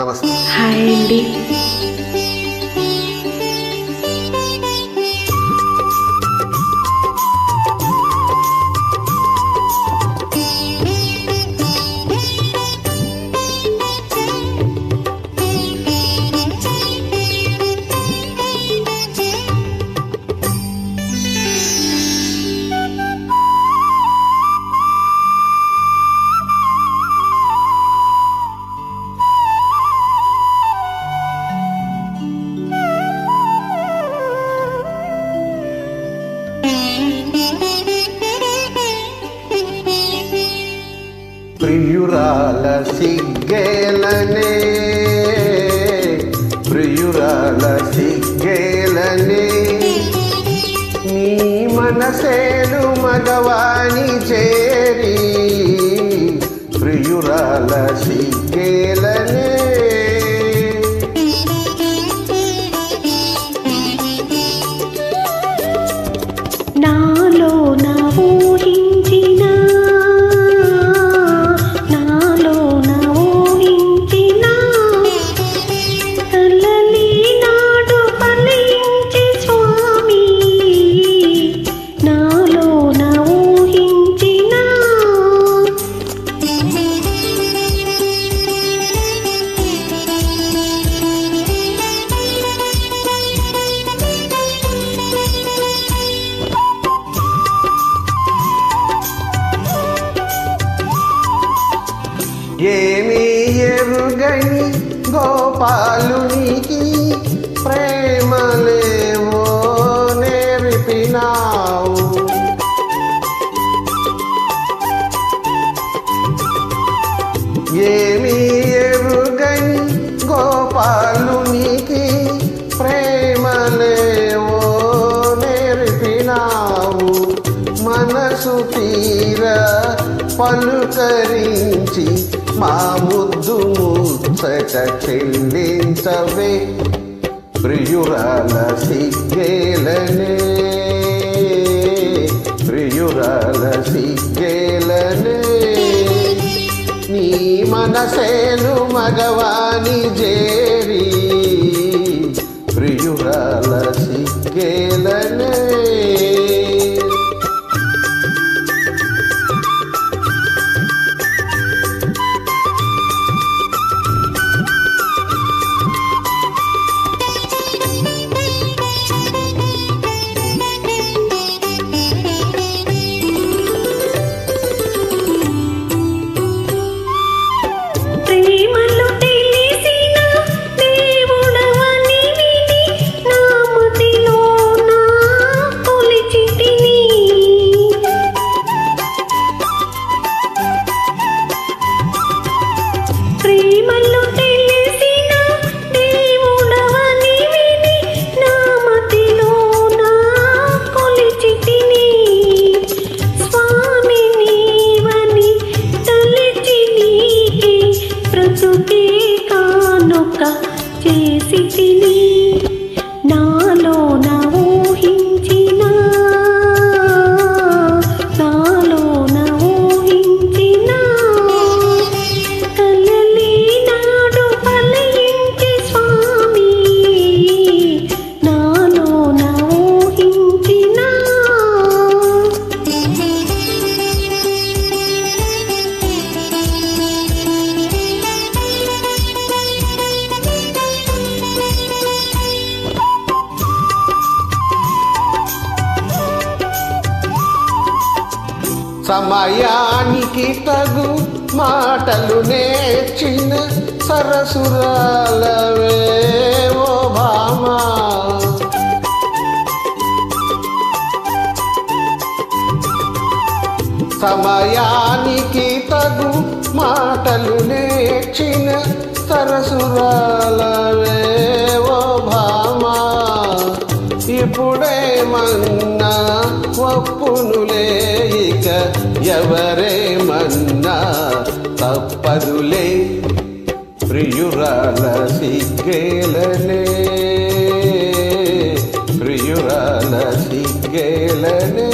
నమస్తే. హాయ్ అండి. ప్రియురాల సిగ్గేలనే ప్రియురాల సిగ్గేలనే. నీ మనసేను మగవాణి చేరి ప్రియురాల సిగ్గేలనే. ఎరుగని గోపాలునికి ప్రేమలేవో నేర్పినావు. ఏమీ ఎరుగని గోపాలునికి ప్రేమలేవో నేర్పినావు. మనసు తీర పలుకరించి మా ముద్దు ముచ్చట చెల్లించవే. ప్రియురాల సిగ్గేలనే. ప్రియురాల సిగ్గేలనే. నీ మనసేను మగవాణి జేరి. ప్రియురాల సిగ్గేలనే. బ్రతుకే కానుక చేసి తిని. సమయానికి తగు మాటలు నేర్చిన సరసురాలవే ఓ భామా. సమయానికి తగు మాటలు నేర్చిన సరసురాలవే ఓ ఎవరేమన్నా తప్పదులే. ప్రియురాల సిగ్గేలనే. ప్రియురాల సిగ్గేలనే.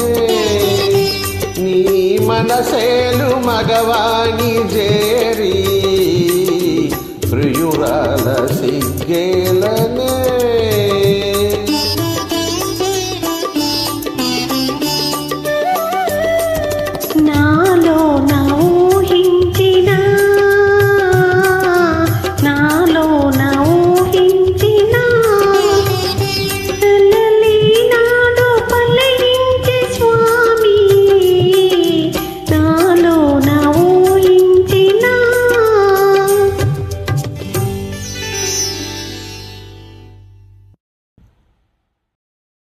నీ మనసేలు మగవాణి జేరి. ప్రియురాల సిగ్గేలనే.